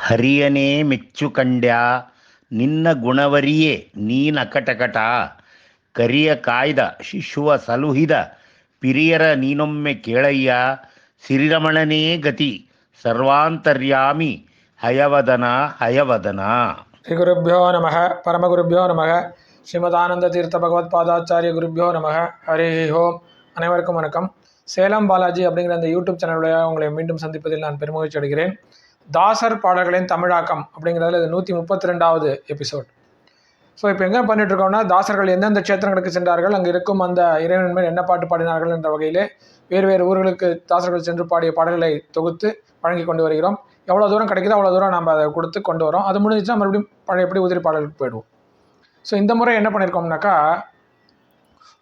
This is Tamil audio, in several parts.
ಹರಿಯನೇ ಮೆಚ್ಚು ಕಂಡ್ಯ ನಿನ್ನ ಗುಣವರಿಯೇ ನೀನಕಟಕಟ ಕರಿಯ ಕಾಯ್ದ ಶಿಶುವ ಸಲುಹಿದ ಪಿರಿಯರ ನೀನೊಮ್ಮೆ ಕೇಳಯ್ಯ ಸಿರಿರಮಣನೇ ಗತಿ ಸರ್ವಾಂತರ್ಯಾಮಿ ಹಯವದನ ಹಯವದನ ஸ்ரீ குருப்பியோ நம பரமகுருப்பியோ நம ஸ்ரீமதானந்த தீர்த்த பகவத்பாதாச்சாரிய குருப்பியோ நம ஹரி ஓம் அனைவருக்கும் வணக்கம் சேலம் பாலாஜி அப்படிங்கிற அந்த யூடியூப் சேனலுடைய உங்களை மீண்டும் சந்திப்பதில் நான் பெருமகிழ்ச்சி அடைகிறேன் தாசர் பாடல்களின் தமிழாக்கம் அப்படிங்கிறதுல இது நூற்றி முப்பத்தி ரெண்டாவது எபிசோட் ஸோ இப்போ எங்கே பண்ணிட்டு இருக்கோம்னா தாசர்கள் எந்தெந்த க்ஷேத்திரங்களுக்கு சென்றார்கள் அங்கே இருக்கும் அந்த இறைவன் மேல் என்ன பாட்டு பாடினார்கள் என்ற வகையிலே வேறு வேறு ஊர்களுக்கு தாசர்கள் சென்று பாடிய பாடல்களை தொகுத்து வழங்கி கொண்டு வருகிறோம் எவ்வளோ தூரம் கிடைக்குதோ அவ்வளோ தூரம் நம்ம அதை கொடுத்து கொண்டு வரோம் அது முடிஞ்சிச்சுன்னா மறுபடியும் பழையபடி உதிரி பாடலுக்கு போயிடுவோம் ஸோ இந்த முறை என்ன பண்ணியிருக்கோம்னாக்கா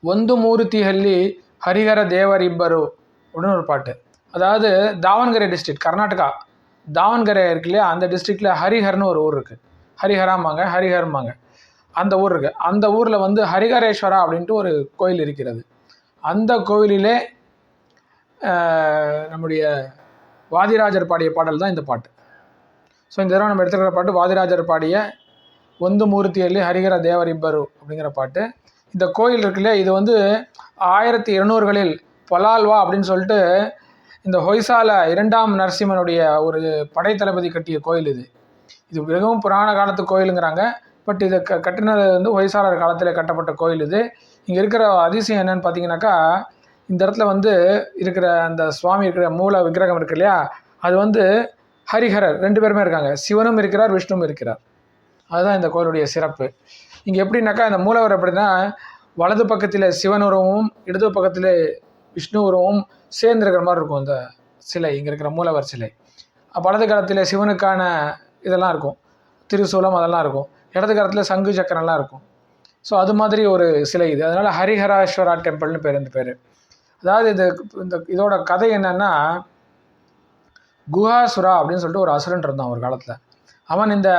ಒಂದು ಮೂರುತಿಯಲ್ಲಿ ಹರಿಹರ ದೇವರಿಬ್ಬರು அப்படின்னு ஒரு பாட்டு அதாவது தாவன்கரை டிஸ்ட்ரிக்ட் கர்நாடகா தாவன்கரை இருக்கு இல்லையா? அந்த டிஸ்ட்ரிக்டில் ஹரிஹர்னு ஒரு ஊர் இருக்குது ஹரிஹராம்பாங்க ஹரிஹர்மாங்க அந்த ஊர் இருக்குது அந்த ஊரில் வந்து ஹரிஹரேஸ்வரா அப்படின்ட்டு ஒரு கோயில் இருக்கிறது. அந்த கோயிலிலே நம்முடைய வாதிராஜர் பாடிய பாடல் தான் இந்த பாட்டு. ஸோ இந்த தடவை நம்ம எடுத்துக்கிற பாட்டு வாதிராஜர் பாடிய ஒந்து மூர்த்தியல்லி ஹரிஹர தேவரிப்பரு அப்படிங்கிற பாட்டு. இந்த கோயில் இருக்குல்ல இது வந்து ஆயிரத்தி இருநூறுகளில் பொலால்வா அப்படின்னு சொல்லிட்டு இந்த ஹொய்சால இரண்டாம் நரசிம்மனுடைய ஒரு படைத்தளபதி கட்டிய கோயில் இது. இது மிகவும் புராண காலத்து கோயிலுங்கிறாங்க. பட் இதை க கட்டினது வந்து ஹொய்சாலர் காலத்தில் கட்டப்பட்ட கோயில் இது. இங்கே இருக்கிற அதிசயம் என்னன்னு பார்த்தீங்கன்னாக்கா இந்த இடத்துல வந்து இருக்கிற அந்த சுவாமி இருக்கிற மூல விக்கிரகம் இருக்கு இல்லையா? அது வந்து ஹரிஹரர் ரெண்டு பேருமே இருக்காங்க. சிவனும் இருக்கிறார் விஷ்ணுவும் இருக்கிறார். அதுதான் இந்த கோயிலுடைய சிறப்பு. இங்கே எப்படின்னாக்கா இந்த மூலவர் எப்படின்னா வலது பக்கத்தில் சிவன் உருவமும் இடது பக்கத்தில் விஷ்ணு சேர்ந்துருக்கிற மாதிரி இருக்கும் இந்த சிலை இங்கே இருக்கிற மூலவர் சிலை. வலது காலத்தில் சிவனுக்கான இதெல்லாம் இருக்கும். திருசூலம் அதெல்லாம் இருக்கும். இடது காலத்தில் சங்கு சக்கரம்லாம் இருக்கும். ஸோ அது மாதிரி ஒரு சிலை இது. அதனால் ஹரிஹராஸ்வரா டெம்பிள்னு பேர் இந்த பேர். அதாவது இது இந்த இதோட கதை என்னென்னா குஹாசுரா அப்படின்னு சொல்லிட்டு ஒரு அசுரன் இருந்தான் ஒரு காலத்தில். அவன் இந்த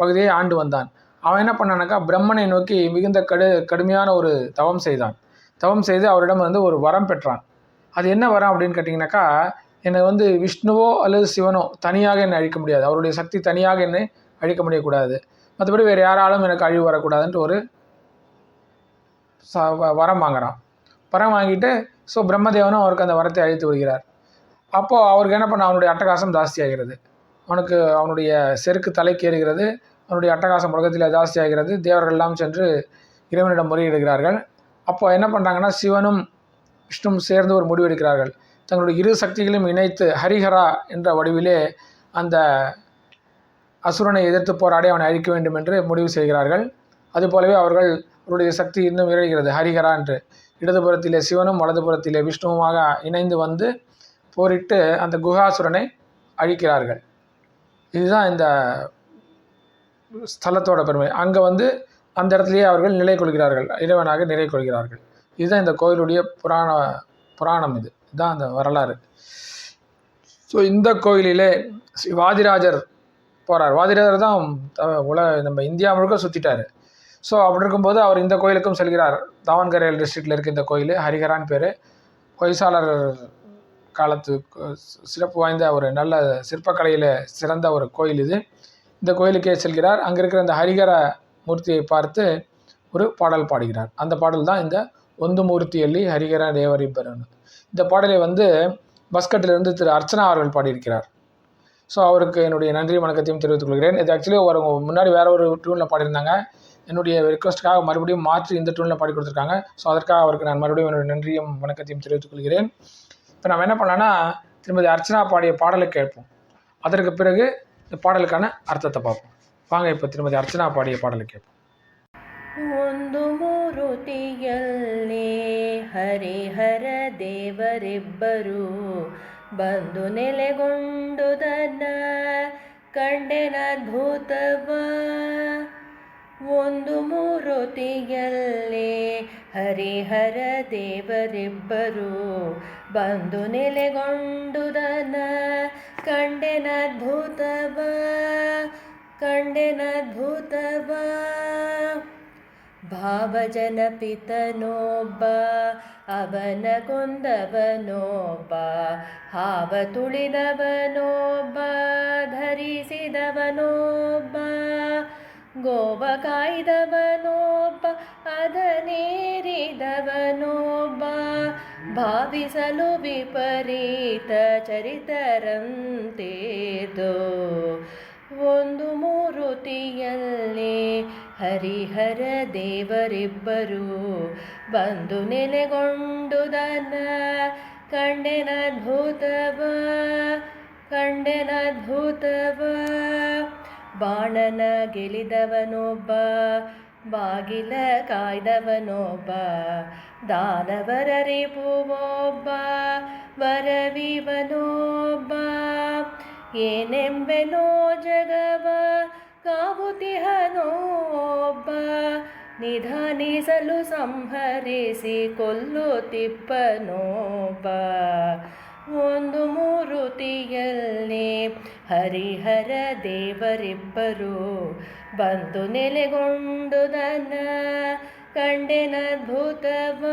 பகுதியை ஆண்டு வந்தான். அவன் என்ன பண்ணானாக்கா பிரம்மனை நோக்கி மிகுந்த கடு கடுமையான ஒரு தவம் செய்தான். தவம் செய்து அவரிடம் வந்து ஒரு வரம் பெற்றான். அது என்ன வரம் அப்படின்னு கேட்டிங்கனாக்கா என்னை வந்து விஷ்ணுவோ அல்லது சிவனோ தனியாக என்னை அழிக்க முடியாது. அவருடைய சக்தி தனியாக என்னை அழிக்க முடியக்கூடாது. மற்றபடி வேறு யாராலும் எனக்கு அழிவு வரக்கூடாதுன்ட்டு ஒரு ச- வரம் வாங்குகிறான் வரம் வாங்கிட்டு ஸோ பிரம்மதேவனும் அவருக்கு அந்த வரத்தை அழித்து விடுகிறார். அப்போது அவருக்கு என்ன பண்ண அவனுடைய அட்டகாசம் ஜாஸ்தியாகிறது. அவனுக்கு அவனுடைய செருக்கு தலைக்கேறுகிறது அவனுடைய அட்டகாசம் உலகத்தில் ஜாஸ்தியாகிறது. தேவர்கள் எல்லாம் சென்று இறைவனிடம் முறையிடுகிறார்கள். அப்போ என்ன பண்ணுறாங்கன்னா சிவனும் விஷ்ணுவும் சேர்ந்து ஒரு முடிவெடுக்கிறார்கள் தங்களுடைய இரு சக்திகளையும் இணைத்து ஹரிஹரா என்ற வடிவிலே அந்த அசுரனை எதிர்த்து போராடி அவனை அழிக்க வேண்டும் என்று முடிவு செய்கிறார்கள். அதுபோலவே அவர்கள் அவருடைய சக்தி இன்னும் இழைகிறது ஹரிஹரா என்று. இடதுபுறத்திலே சிவனும் வலதுபுறத்திலே விஷ்ணுவுமாக இணைந்து வந்து போரிட்டு அந்த குஹாசுரனை அழிக்கிறார்கள். இதுதான் இந்த ஸ்தலத்தோட பெருமை. அங்கே வந்து அந்த இடத்துலயே அவர்கள் நிலை கொள்கிறார்கள். இறைவனாக நிலை கொள்கிறார்கள். இதுதான் இந்த கோயிலுடைய புராண புராணம் இது. இதுதான் அந்த வரலாறு. ஸோ இந்த கோயிலிலே ஸ்ரீ வாதிராஜர் போகிறார் வாதிராஜர் தான் உல உலக நம்ம இந்தியா முழுக்க சுற்றிட்டார் ஸோ அப்படி இருக்கும்போது அவர் இந்த கோயிலுக்கும் செல்கிறார். தாவன்கரேல் டிஸ்ட்ரிக்டில் இருக்க இந்த கோயில் ஹரிகரான் பேர். ஹொய்சாலர் காலத்து சிறப்பு வாய்ந்த ஒரு நல்ல சிற்பக்கலையில் சிறந்த ஒரு கோயில் இது. இந்த கோயிலுக்கே செல்கிறார். அங்கே இருக்கிற இந்த ஹரிகர மூர்த்தியை பார்த்து ஒரு பாடல் பாடுகிறார். அந்த பாடல் தான் இந்த ஒந்து மூர்த்தியல்லி ஹரிகர தேவரிபரன் இந்த பாடலை வந்து பஸ்கட்டிலிருந்து திரு அர்ச்சனா அவர்கள் பாடியிருக்கிறார். ஸோ அவருக்கு என்னுடைய நன்றி வணக்கத்தையும் தெரிவித்துக் கொள்கிறேன். இது ஆக்சுவலி ஒரு முன்னாடி வேற ஒரு டியூனில் பாடியிருந்தாங்க. என்னுடைய ரிக்வஸ்ட்டுக்காக மறுபடியும் மாற்றி இந்த டியூனில் பாடி கொடுத்துருக்காங்க. ஸோ அதற்காக அவருக்கு நான் மறுபடியும் என்னுடைய நன்றியும் வணக்கத்தையும் தெரிவித்துக் கொள்கிறேன். இப்போ நம்ம என்ன பண்ணலாம்னா திருமதி அர்ச்சனா பாடிய பாடலை கேட்போம். அதற்கு பிறகு இந்த பாடலுக்கான அர்த்தத்தை பார்ப்போம். வாங்க இப்போ திருமதி அர்ச்சனா பாடிய பாடலை கேட்போம் ಒಂದು ಮೂರುತಿಯಲ್ಲೇ ಹರಿಹರ ದೇವರಿಬ್ಬರು ಬಂದು ನೆಲೆಗೊಂಡುದನ್ನ ಕಂಡೆನದ್ಭುತವ ಒಂದು ಮೂರುತಿಯಲ್ಲೇ ಹರಿಹರ ದೇವರಿಬ್ಬರು ಬಂದು ನೆಲೆಗೊಂಡುದನ ಕಂಡೆನದ್ಭುತವ ಕಂಡೆನದ್ಭುತವ ಭಾವಜನಪಿತನೊಬ್ಬ ಅವನ ಕೊಂದವನೊಬ್ಬ ಹಾವ ತುಳಿದವನೊಬ್ಬ ಧರಿಸಿದವನೊಬ್ಬ ಗೋವ ಕಾಯ್ದವನೊಬ್ಬ ಅದನೇರಿದವನೊಬ್ಬ ಭಾವಿಸಲು ವಿಪರೀತ ಚರಿತರಂತೇದು. ಒಂದು ಮೂರುತಿಯಲ್ಲಿ ಹರಿಹರ ದೇವರಿಬ್ಬರು ಬಂದು ನೆಲೆಗೊಂಡುದನ ಕಂಡೆನದ್ಭುತವ ಕಂಡೆನದ್ಭುತವ. ಬಾಣನ ಗೆಲಿದವನೊಬ್ಬ, ಬಾಗಿಲ ಕಾಯ್ದವನೊಬ್ಬ. ದಾನವರ ರಿಪುವೊಬ್ಬ ವರವಿವನೊಬ್ಬ ಏನೆಂಬೆನೋ ಜಗವ ಕಾವುತಿಹನೊಬ್ಬ ನಿಧಾನಿಸಲು ಸಂಹರಿಸಿ ಕೊಲ್ಲುತ್ತಿಪ್ಪನೊಬ್ಬ ಒಂದು ಮೂರುತಿಯಲ್ಲಿ ಹರಿಹರ ದೇವರಿಬ್ಬರು ಬಂದು ನೆಲೆಗೊಂಡುದನ ಕಂಡೆನದ್ಭುತವ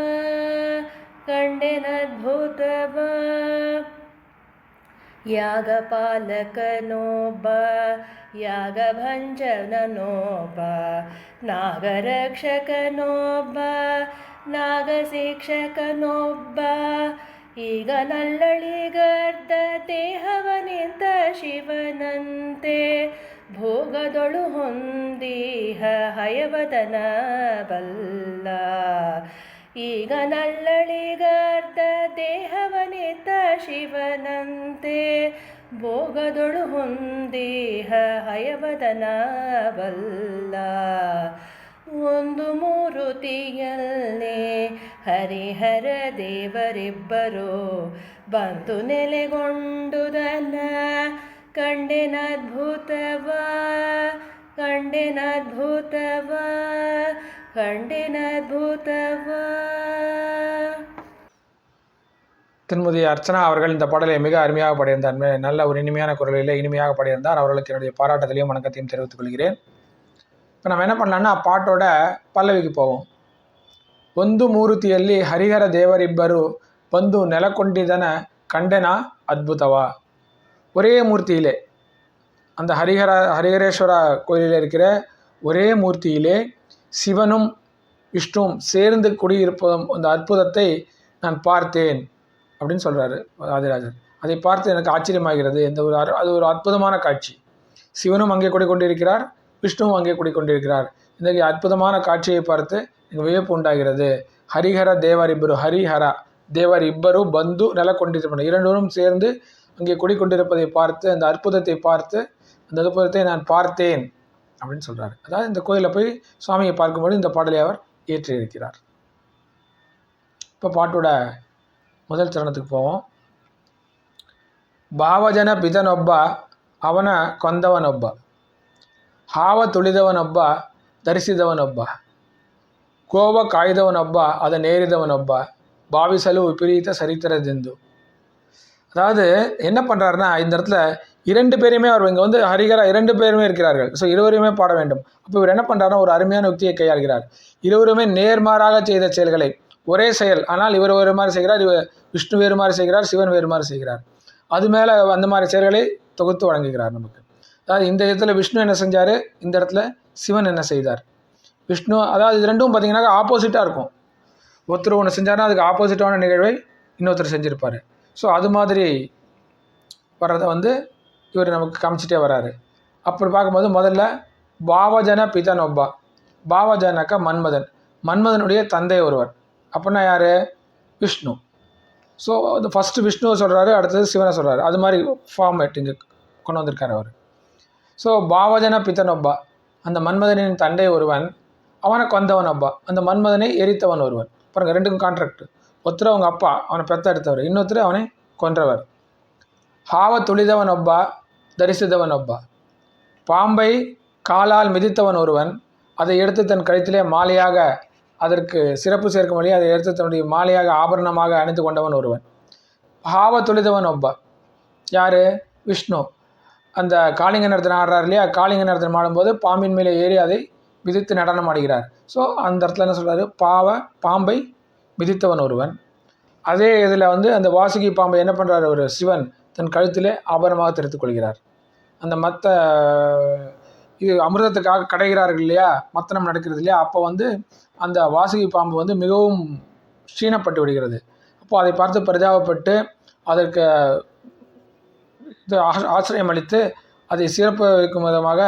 ಕಂಡೆನದ್ಭುತವ. ಯಾಗಪಾಲಕನೊಬ್ಬ ಯಾಗಭಂಜನನೊಬ್ಬ ನಾಗರಕ್ಷಕನೋಬ ನಾಗಶಿಕ್ಷಕನೊಬ್ಬ ಈಗ ನಲ್ಲಳಿಗರ್ಧ ದೇಹವನಿಂದ ಶಿವನಂತೆ ಭೋಗದೊಳು ಹೊಂದಿಹ ಹಯವದನ ಬಲ್ಲ ಈಗ ನಲ್ಲಳಿಗಾರ್ಧ ದೇಹವನೇತ ಶಿವನಂತೆ. ಭೋಗದೊಳು ಹೊಂದೇಹ ಹಯವದನ ಬಲ್ಲ ಒಂದು ಮೂರುತಿಯಲ್ಲೇ ಹರಿಹರ ದೇವರಿಬ್ಬರು ಬಂದು ನೆಲೆಗೊಂಡುದನ. ಕಂಡೆನದ್ಭುತವ ಕಂಡೆನದ್ಭುತವ ಕಂಡೆನದ್ಭுತವ திருமதி அர்ச்சனா அவர்கள் இந்த பாடலை மிக அருமையாக பாடியிருந்தார் மே- நல்ல ஒரு இனிமையான குரலில் இனிமையாக பாடியிருந்தார் அவர்களுக்கு என்னுடைய பாராட்டுதலையும் வணக்கத்தையும் தெரிவித்துக் கொள்கிறேன் இப்போ நம்ம என்ன பண்ணலாம்னா பாட்டோட ಪಲ್ಲವಿಗೆ போவோம் ಒಂದು ಮೂರುತಿಯಲ್ಲಿ ಹರಿಹರ ದೇವರಿಬ್ಬರು ಬಂದು ನೆಲಕೊಂಡಿದನ ಕಂಡೆನ ಅದ್ಭುತವ ஒரே மூர்த்தியிலே அந்த ஹரிஹர ஹரிஹரேஸ்வர கோயிலில் இருக்கிற ஒரே மூர்த்தியிலே சிவனும் விஷ்ணுவும் சேர்ந்து குடியிருப்பதும் அந்த அற்புதத்தை நான் பார்த்தேன் அப்படின்னு சொல்கிறாரு ஆதிராஜர். அதை பார்த்து எனக்கு ஆச்சரியமாகிறது. இந்த ஒரு அது ஒரு அற்புதமான காட்சி. சிவனும் அங்கே குடிக்கொண்டிருக்கிறார் விஷ்ணுவும் அங்கே குடிக்கொண்டிருக்கிறார் இன்றைக்கு அற்புதமான காட்சியை பார்த்து எங்கள் வியப்பு உண்டாகிறது. ஹரிஹர தேவர் இப்பரு ஹரிஹரா தேவர் இப்பரு பந்து நில கொண்டிருப்பனர் இரண்டோரும் சேர்ந்து அங்கே குடிக்கொண்டிருப்பதை பார்த்து அந்த அற்புதத்தை பார்த்து அந்த அற்புதத்தை நான் பார்த்தேன். அப்படின்னு சொல்கிறார் அதாவது இந்த கோயிலில் போய் சுவாமியை பார்க்கும்போது இந்த பாடலை அவர் இயற்றியிருக்கிறார் இப்போ பாட்டோட முதல் சரணத்துக்கு போவோம். பாவஜன ಭಾವಜನ ಪಿತನೊಬ್ಬ ಅವನ ಕೊಂದವನೊಬ್ಬ ಹಾವ ತುಳಿದವನೊಬ್ಬ ಧರಿಸಿದವನೊಬ್ಬ ಕೋವ ಕಾಯ್ದವನೊಬ್ಬ அதನೇರಿದவனொಬ್ಬ பாவிசலு விபரீத சரித்திர திந்து. அதாவது என்ன பண்ணுறாருன்னா இந்த இடத்துல இரண்டு பேருமே அவர் இங்கே வந்து ஹரிகரா இரண்டு பேருமே இருக்கிறார்கள். ஸோ இருவருமே பாட வேண்டும். அப்போ இவர் என்ன பண்ணுறாருன்னா ஒரு அருமையான யுக்தியை கையாள்கிறார். இருவருமே நேர்மாறாக செய்த செயல்களை ஒரே செயல் ஆனால் இவர் ஒரு மாதிரி செய்கிறார் இவர் விஷ்ணு வேறு மாதிரி செய்கிறார் சிவன் வேறு மாதிரி செய்கிறார். அது மேலே அந்த மாதிரி செயல்களை தொகுத்து வழங்குகிறார் நமக்கு. அதாவது இந்த இடத்துல விஷ்ணு என்ன செஞ்சார்? இந்த இடத்துல சிவன் என்ன செய்தார்? விஷ்ணு அதாவது இது ரெண்டும் பார்த்தீங்கன்னா ஆப்போசிட்டாக இருக்கும். ஒருத்தர் ஒன்று செஞ்சாருன்னா அதுக்கு ஆப்போசிட்டான நிகழ்வை இன்னொருத்தர் செஞ்சுருப்பார். ஸோ அது மாதிரி வர்றதை வந்து இவர் நமக்கு காமிச்சிட்டே வராரு. அப்படி பார்க்கும்போது முதல்ல பாவஜன பிதனொப்பா. பாவஜனாக்கா மன்மதன். மன்மதனுடைய தந்தை ஒருவர். அப்படின்னா யார்? விஷ்ணு. ஸோ அது ஃபஸ்ட்டு விஷ்ணுவை சொல்கிறாரு அடுத்தது சிவனை சொல்கிறாரு அது மாதிரி ஃபார்மேட் இங்கே கொண்டு வந்திருக்கார் அவர். ஸோ பாவஜன பித்தனொப்பா அந்த மன்மதனின் தந்தை ஒருவன் அவனை கொந்தவன் அப்பா அந்த மன்மதனை எரித்தவன் ஒருவன். பாருங்கள் ரெண்டுக்கும் கான்ட்ராக்ட் ஒருத்தர் அவங்க அப்பா அவனை பெத்த எடுத்தவர் இன்னொருத்தர் அவனை கொன்றவர். ஹாவ துளிதவன் ஒப்பா பாம்பை காலால் மிதித்தவன் ஒருவன் அதை எடுத்து தன் கழுத்திலே மாலையாக அதற்கு சிறப்பு சேர்க்கும் வழி அதை எடுத்து தன்னுடைய மாலையாக ஆபரணமாக அணிந்து கொண்டவன் ஒருவன். ஹாவ துளிதவன் ஒப்பா யார்? விஷ்ணு. அந்த காளிங்க நடத்தின ஆடுறார் இல்லையா? காளிங்க நடத்தின ஆடும்போது பாம்பின் மேலே ஏறி அதை மிதித்து நடனம் ஆடுகிறார். ஸோ அந்த இடத்துல என்ன சொல்கிறாரு பாவ பாம்பை மிதித்தவன் ஒருவன். அதே இதில் வந்து அந்த வாசுகி பாம்பை என்ன பண்ணுறாரு ஒரு சிவன் தன் கழுத்திலே ஆபரணமாக தெரித்துக் கொள்கிறார். அந்த மற்ற இது அமிர்தத்துக்காக கடைகிறார்கள் இல்லையா? மத்தனம் நடக்கிறது இல்லையா? அப்போ வந்து அந்த வாசுகி பாம்பு வந்து மிகவும் க்ஷீணப்பட்டு விடுகிறது. அப்போ அதை பார்த்து பரிதாபப்பட்டு அதற்கு இது ஆசிரியம் அளித்து அதை சிறப்பு வைக்கும் விதமாக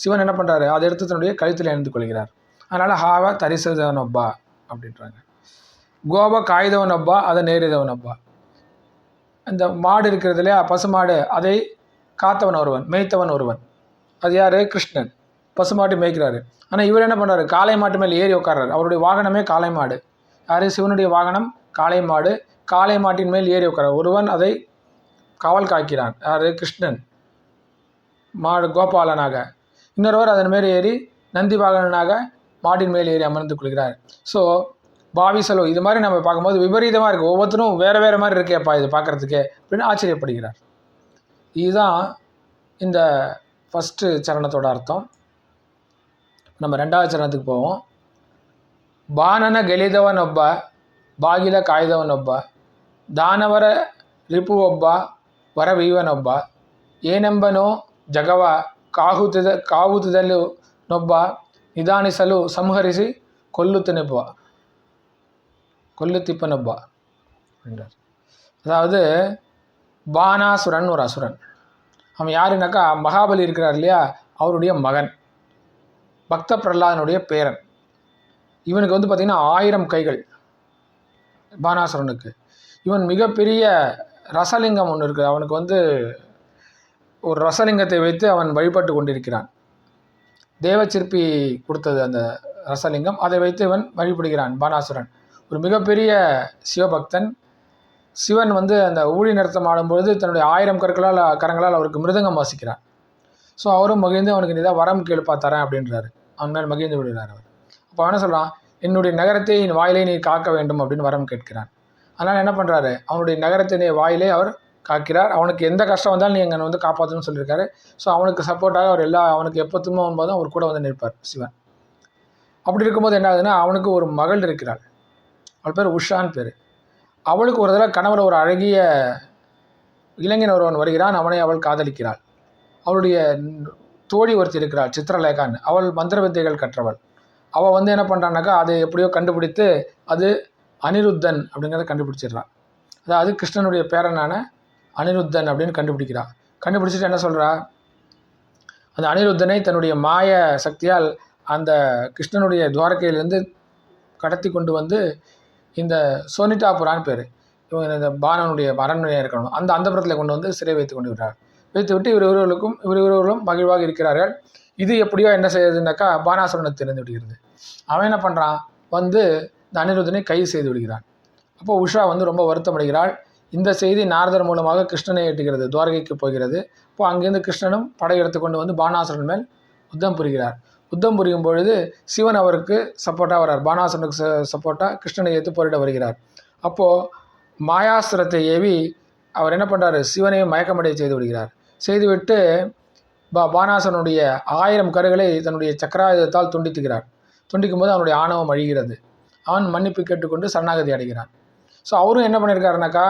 சிவன் என்ன பண்ணுறாரு அதை எடுத்து தன்னுடைய கழுத்தில் அணிந்து கொள்கிறார். அதனால் ஹாவ தரிசதவனொப்பா அப்படின்றாங்க. கோப காய்தவனொப்பா அதை நேரிதவனொப்பா. இந்த மாடு இருக்கிறது இல்லையா பசுமாடு அதை காத்தவன் ஒருவன் மேய்த்தவன் ஒருவன். அது யார்? கிருஷ்ணன். பசுமாட்டு மேய்க்கிறாரு. ஆனால் இவர் என்ன பண்ணுறாரு காளை மாட்டு மேல் ஏறி உட்கார்றாரு அவருடைய வாகனமே காளை மாடு. யார்? சிவனுடைய வாகனம் காளை மாடு. காளை மாட்டின் மேல் ஏறி உட்கார் ஒருவன் அதை காவல் காக்கிறான். யார்? கிருஷ்ணன். மாடு கோபாலனாக. இன்னொருவர் அதன் மேல் ஏறி நந்தி வாகனனாக மாட்டின் மேல் ஏறி அமர்ந்து கொள்கிறார். ஸோ பாவி செலவு. இது மாதிரி நம்ம பார்க்கும்போது விபரீதமாக இருக்குது ஒவ்வொருத்தரும் வேறு வேறு மாதிரி இருக்கேப்பா இது பார்க்குறதுக்கு அப்படின்னு ஆச்சரியப்படுகிறார். இதுதான் இந்த ஃபஸ்ட்டு சரணத்தோட அர்த்தம். நம்ம ரெண்டாவது சரணத்துக்கு போவோம். பானன கலிதவன் ஒப்பா பாகில காய்தவன் ஒப்ப ದಾನವರ ರಿಪು ಒಬ್ಬ ವರವೀವನೊಬ್ಬ ಏನೆಂಬನೋ ಜಗವ ಕಾಹುತಿದ ಕಾವುತಿದಲು ನೊಬ್ಬ ನಿಧಾನಿಸಲು ಸಂಹರಿಸಿ ಕೊಲ್ಲುತ್ತನೆಬ್ಬ கொல்லுத்திப்பனப்பா கொல்லுத்திப்பனொப்ப அப்படின்றார். அதாவது பானாசுரன் ஒரு அசுரன். அவன் யாருனாக்கா மகாபலி இருக்கிறார் இல்லையா? அவருடைய மகன். பக்த பிரகலாதனுடைய பேரன். இவனுக்கு வந்து பார்த்திங்கன்னா ஆயிரம் கைகள் பானாசுரனுக்கு. இவன் மிகப்பெரிய ரசலிங்கம் ஒன்று இருக்குது. அவனுக்கு வந்து ஒரு ரசலிங்கத்தை வைத்து அவன் வழிபட்டு கொண்டிருக்கிறான். தேவச்சிற்பி கொடுத்தது அந்த ரசலிங்கம். அதை வைத்து இவன் வழிபடுகிறான் பானாசுரன். ஒரு மிகப்பெரிய சிவபக்தன். சிவன் வந்து அந்த ஊழி நிறுத்தம் ஆடும்பொழுது தன்னுடைய ஆயிரம் கற்களால் கரங்களால் அவருக்கு மிருதங்கம் வாசிக்கிறார் ஸோ அவரும் மகிழ்ந்து அவனுக்கு நீதான் வரம் கேளுப்பா தரேன் அப்படின்றாரு. அவன் மேல் மகிழ்ந்து விடுகிறார் அவர். அப்போ என்ன சொல்கிறான் என்னுடைய நகரத்தை என் வாயிலே நீ காக்க வேண்டும் அப்படின்னு வரம் கேட்கிறான். அதனால் என்ன பண்ணுறாரு அவனுடைய நகரத்தினை வாயிலே அவர் காக்கிறார். அவனுக்கு எந்த கஷ்டம் வந்தாலும் நீ எங்களை வந்து காப்பாற்றணும்னு சொல்லியிருக்காரு. ஸோ அவனுக்கு சப்போர்ட்டாக அவர் எல்லா அவனுக்கு எப்போ துன்பம் அவர் கூட வந்து நிற்பார் சிவன். அப்படி இருக்கும்போது என்ன ஆகுதுன்னா அவனுக்கு ஒரு மகள் இருக்கிறாள். அவள் பேர் உஷான்னு பேர். அவளுக்கு ஒரு தடவை கணவர் ஒரு அழகிய இளைஞன் ஒருவன் வருகிறான். அவனை அவள் காதலிக்கிறாள். அவளுடைய தோழி ஒருத்தி இருக்கிறாள் சித்திரலேகான் அவள் மந்திர வித்தைகள் கற்றவள். அவள் வந்து என்ன பண்ணுறான்னாக்கா அதை எப்படியோ கண்டுபிடித்து அது அனிருத்தன் அப்படிங்கிறத கண்டுபிடிச்சிடுறான் அதாவது கிருஷ்ணனுடைய பேரனான அனிருத்தன் அப்படின்னு கண்டுபிடிக்கிறான் கண்டுபிடிச்சிட்டு என்ன சொல்கிறா அந்த அனிருத்தனை தன்னுடைய மாய சக்தியால் அந்த கிருஷ்ணனுடைய துவாரகையிலேருந்து கடத்தி கொண்டு வந்து இந்த சோனிட்டாபுரான்னு பேர். இவங்க இந்த பானனுடைய அரண்மனையாக இருக்கணும். அந்த அந்தபுரத்தில் கொண்டு வந்து சிறை வைத்து கொண்டு விட்டார். வைத்து விட்டு இவர் இருவர்களுக்கும் இவர் இருவர்களும் மகிழ்வாக இருக்கிறார்கள். இது எப்படியோ என்ன செய்யுதுனாக்கா பானாசுரனுக்கு தெரிந்து விடுகிறது. அவன் என்ன பண்ணுறான் வந்து இந்த அனிருத்தனை கைது செய்து விடுகிறான். அப்போ உஷா வந்து ரொம்ப வருத்தமடைகிறாள். இந்த செய்தி நாரதர் மூலமாக கிருஷ்ணனை எட்டுகிறது துவாரகைக்கு போகிறது. இப்போ அங்கேருந்து கிருஷ்ணனும் படையெடுத்து கொண்டு வந்து பானாசுரன் மேல் யுத்தம் புரிகிறார். யுத்தம் புரியும் பொழுது சிவன் அவருக்கு சப்போர்ட்டாக வர்றார். பானாசனுக்கு சப்போர்ட்டாக கிருஷ்ணனை ஏற்று போரிட வருகிறார். அப்போது மாயாசுரத்தை ஏவி அவர் என்ன பண்ணுறாரு சிவனையும் மயக்கமடைய செய்து விடுகிறார். செய்துவிட்டு பா பானாசனுடைய ஆயிரம் கருகளை தன்னுடைய சக்கராயுதத்தால் துண்டித்துகிறார். துண்டிக்கும் போது அவனுடைய ஆணவம் அழிகிறது. அவன் மன்னிப்பு கேட்டுக்கொண்டு சரணாகதி அடைகிறான். ஸோ அவரும் என்ன பண்ணியிருக்காருனாக்கா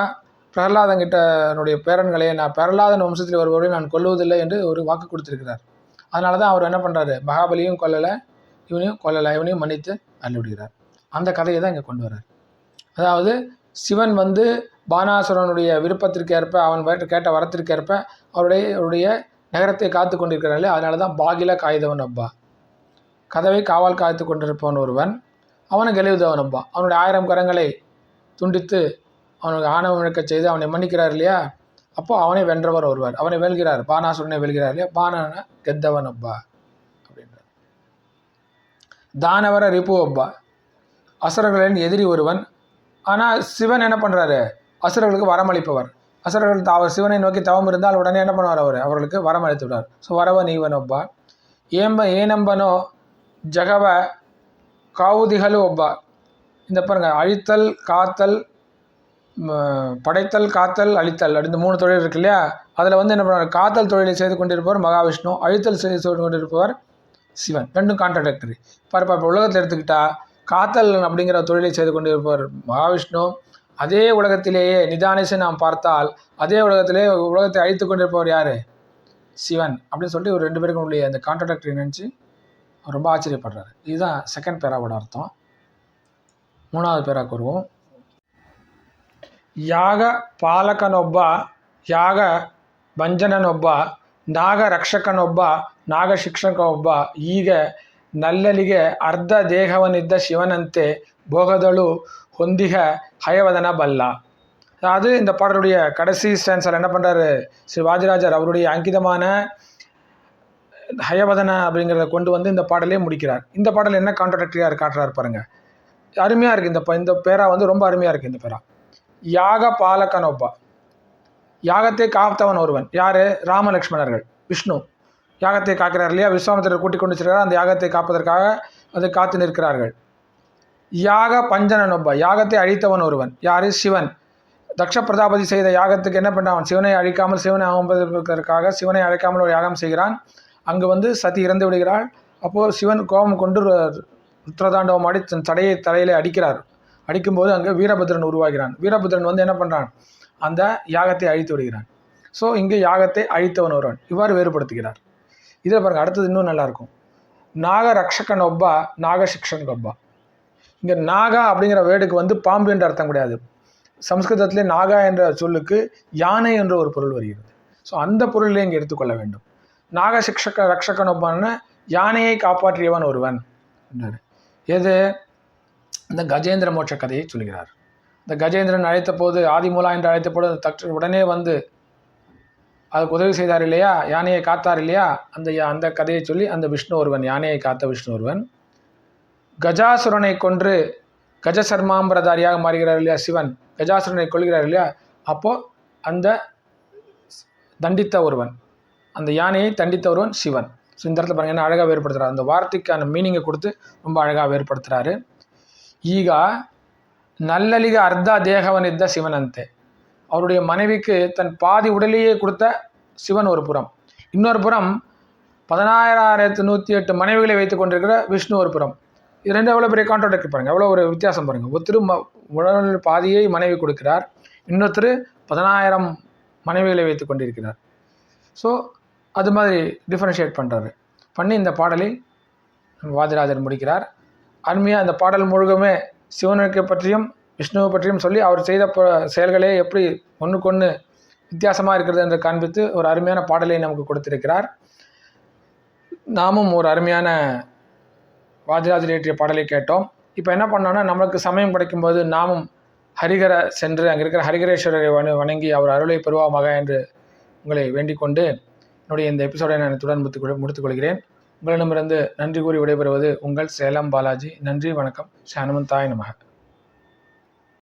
பிரகலாதங்கிட்ட என்னுடைய பேரன்களை நான் பிரகலாதன் வம்சத்தில் வருபவரை நான் கொல்லுவதில்லை என்று ஒரு வாக்கு கொடுத்திருக்கிறார். அதனால தான் அவர் என்ன பண்ணுறாரு மகாபலியும் கொல்லலை இவனையும் கொல்லலை இவனையும் மன்னித்து அள்ளிவிடுகிறார். அந்த கதையை தான் இங்கே கொண்டு வர்றார். அதாவது சிவன் வந்து பானாசுரனுடைய விருப்பத்திற்கு ஏற்ப அவன் கேட்ட வரத்திற்கு ஏற்ப அவருடைய அவருடைய நகரத்தை காத்து கொண்டிருக்கிறார்களே அதனால தான் பாகில காய்தவன் அப்பா. கதவை காவல் காத்து கொண்டிருப்பவன் ஒருவன் அவனை எழுதுவன் அப்பா. அவனுடைய ஆயிரம் கரங்களை துண்டித்து அவனுக்கு ஆணவம் இழக்கச் செய்து அவனை மன்னிக்கிறார் இல்லையா? அப்போ அவனை வென்றவர் ஒருவர். அவனை வெல்கிறார். பானாசுரனை வெல்கிறார் இல்லையா? பானான கெத்தவன் அப்பா அப்படின்றார். தானவர ரிப்பு அப்பா. அசுரர்களின் எதிரி ஒருவன். ஆனால் சிவன் என்ன பண்ணுறாரு அசுரர்களுக்கு வரமளிப்பவர். அசுரர்கள் த- அவர் சிவனை நோக்கி தவம் இருந்தால் உடனே என்ன பண்ணுவார் அவர்? அவர்களுக்கு வரம் அளித்து விடுவார். ஸோ வரவ நீவன் ஒப்பா ஏம்ப ஏனம்பனோ ஜகவ காவுதிகளு ஒப்பா இந்த பாருங்க அழித்தல் காத்தல் படைத்தல் காத்தல் அழித்தல் அப்படின்னு மூணு தொழில் இருக்கு இல்லையா? அதில் வந்து என்ன பண்ணுவார்? காத்தல் தொழிலை செய்து கொண்டிருப்பவர் மகாவிஷ்ணு அழித்தல் செய்து கொண்டிருப்பவர் சிவன். ரெண்டும் கான்ட்ராடக்டரி பாருப்பா இப்போ உலகத்தில் எடுத்துக்கிட்டா காத்தல் அப்படிங்கிற தொழிலை செய்து கொண்டிருப்பவர் மகாவிஷ்ணு. அதே உலகத்திலேயே நிதானிசை நாம் பார்த்தால் அதே உலகத்திலே உலகத்தை அழித்து கொண்டிருப்பவர் யார்? சிவன் அப்படின்னு சொல்லிட்டு ஒரு ரெண்டு பேருக்கும் உள்ள அந்த கான்ட்ராடக்டரி நினச்சி ரொம்ப ஆச்சரியப்படுறாரு. இதுதான் செகண்ட் பேராவோட அர்த்தம். மூணாவது பேராக கூறுவோம் ಯಾಗ ಪಾಲಕನೊಬ್ಬ ಯಾಗ ಭಂಜನನೊಬ್ಬ ನಾಗರಕ್ಷಕನೊಬ್ಬ ನಾಗಶಿಕ್ಷಕ ಒಬ್ಬ ಹೀಗೆ ನಲ್ಲಲಿಗೆ ಅರ್ಧ ದೇಹವನಿದ್ದ சிவனந்தே போகதளு ಹೊந்திக ஹயவதன பல்லா அது இந்த பாடலுடைய கடைசி ஸ்டான்ஸில் என்ன பண்ணுறாரு ஸ்ரீ வாஜிராஜர் அவருடைய அங்கிதமான ஹயவதன அப்படிங்கிறத கொண்டு வந்து இந்த பாடலே முடிக்கிறார் இந்த பாடல் என்ன கான்ட்ராக்டரியாக காட்டுறாரு பாருங்கள் அருமையாக இருக்குது இந்த இந்த பேரா வந்து ரொம்ப அருமையாக இருக்குது இந்த பேரா யாக பாலகனொப்ப. யாகத்தை காத்தவன் ஒருவன். யார்? ராமலக்ஷ்மணர்கள். விஷ்ணு. யாகத்தை காக்கிறார் இல்லையா? விஸ்வாமித்திரர் கூட்டிக் கொண்டு செல்கிறார். அந்த யாகத்தை காப்பதற்காக அதை காத்து நிற்கிறார்கள். யாக பஞ்சன ஒப்பா யாகத்தை அழித்தவன் ஒருவன். யார்? சிவன். தக்ஷ பிரதாபதி செய்த யாகத்துக்கு என்ன பண்ணான் சிவனை அழிக்காமல் சிவனை அவமதிப்பதற்காக சிவனை அழைக்காமல் ஒரு யாகம் செய்கிறான். அங்கு வந்து சதி இறந்து விடுகிறாள். அப்போது சிவன் கோபம் கொண்டு ருத்ரதாண்டவம் ஆடி தன் தடையை தலையிலே அடிக்கிறார். அடிக்கும்போது அங்கே வீரபத்ரன் உருவாகிறான். வீரபத்ரன் வந்து என்ன பண்ணுறான் அந்த யாகத்தை அழித்து விடுகிறான். ஸோ இங்கே யாகத்தை அழித்தவன் ஒருவன். இவ்வாறு வேறுபடுத்துகிறார். இதில் பாருங்கள் அடுத்தது இன்னும் நல்லாயிருக்கும் நாக ரக்ஷகன் ஒப்பா நாக சிக்ஷன் ஒப்பா இங்கே நாகா அப்படிங்கிற வேர்டுக்கு வந்து பாம்பு என்ற அர்த்தம் கிடையாது. சம்ஸ்கிருதத்திலே நாகா என்ற சொல்லுக்கு யானை என்ற ஒரு பொருள் வருகிறது. ஸோ அந்த பொருளை இங்கே எடுத்துக்கொள்ள வேண்டும். நாக சிக்ஷக ரக்ஷகன் ஒப்பான யானையை காப்பாற்றியவன் ஒருவன். என்றார் எது? இந்த கஜேந்திர மோட்ச கதையை சொல்கிறார். இந்த கஜேந்திரன் அழைத்த போது ஆதிமூலா என்று அழைத்த போது தற்று உடனே வந்து அதுக்கு உதவி செய்தார் இல்லையா? யானையை காத்தார் இல்லையா? அந்த யா- அந்த கதையை சொல்லி அந்த விஷ்ணு ஒருவன் யானையை காத்த விஷ்ணு ஒருவன் கஜாசுரனை கொன்று கஜசர்மாம்பரதாரியாக மாறுகிறார் இல்லையா சிவன்? கஜாசுரனை கொள்கிறார் இல்லையா? அப்போது அந்த தண்டித்த ஒருவன் அந்த யானையை தண்டித்த ஒருவன் சிவன். ஸோ இந்த இடத்துல பாருங்கள் என்ன அழகாக வேறுபடுத்துகிறார் அந்த வார்த்தைக்கான மீனிங்கை கொடுத்து ரொம்ப அழகாக வேறுபடுத்துகிறாரு ಈಗ ನಲ್ಲಲಿಗೆ ಅರ್ಧ தேகவனித்த சிவனந்தே அவருடைய மனைவிக்கு தன் பாதி உடலையே கொடுத்த சிவன் ஒரு புறம் இன்னொரு புறம் பதினாயிரத்து நூற்றி எட்டு மனைவிகளை வைத்துக் கொண்டிருக்கிற விஷ்ணு ஒரு புறம் இது ரெண்டு எவ்வளோ பெரிய கான்ட்ராக்ட் பாருங்கள் எவ்வளோ ஒரு வித்தியாசம் பாருங்கள் ஒருத்தர் ம உடல் பாதியை மனைவி கொடுக்கிறார். இன்னொருத்தர் பதினாயிரம் மனைவிகளை வைத்துக் கொண்டிருக்கிறார் ஸோ அது மாதிரி டிஃபரன்ஷியேட் பண்ணுறாரு பண்ணி இந்த பாடலை வாதிராஜர் முடிக்கிறார். அருமையாக அந்த பாடல் முழுகமே சிவனுக்கு பற்றியும் விஷ்ணுவை பற்றியும் சொல்லி அவர் செய்த ப செயல்களே எப்படி ஒன்றுக்கொன்று வித்தியாசமாக இருக்கிறது என்று காண்பித்து ஒரு அருமையான பாடலை நமக்கு கொடுத்திருக்கிறார். நாமும் ஒரு அருமையான வாஜராஜர் இயற்றிய பாடலை கேட்டோம். இப்போ என்ன பண்ணோம்னா நம்மளுக்கு சமயம் கிடைக்கும்போது நாமும் ஹரிகர சென்று அங்கே இருக்கிற ஹரிகரேஸ்வரரை வண வணங்கி அவர் அருளை பெறுவாமாக என்று உங்களை வேண்டிக் கொண்டு என்னுடைய இந்த எபிசோடை நான் இத்துடன் முடித்துக் முடித்துக்கொள்கிறேன். உங்களிடமிருந்து நன்றி கூறி விடைபெறுவது உங்கள் சேலம் பாலாஜி. நன்றி வணக்கம். ஷானுமன் தாய் நமக.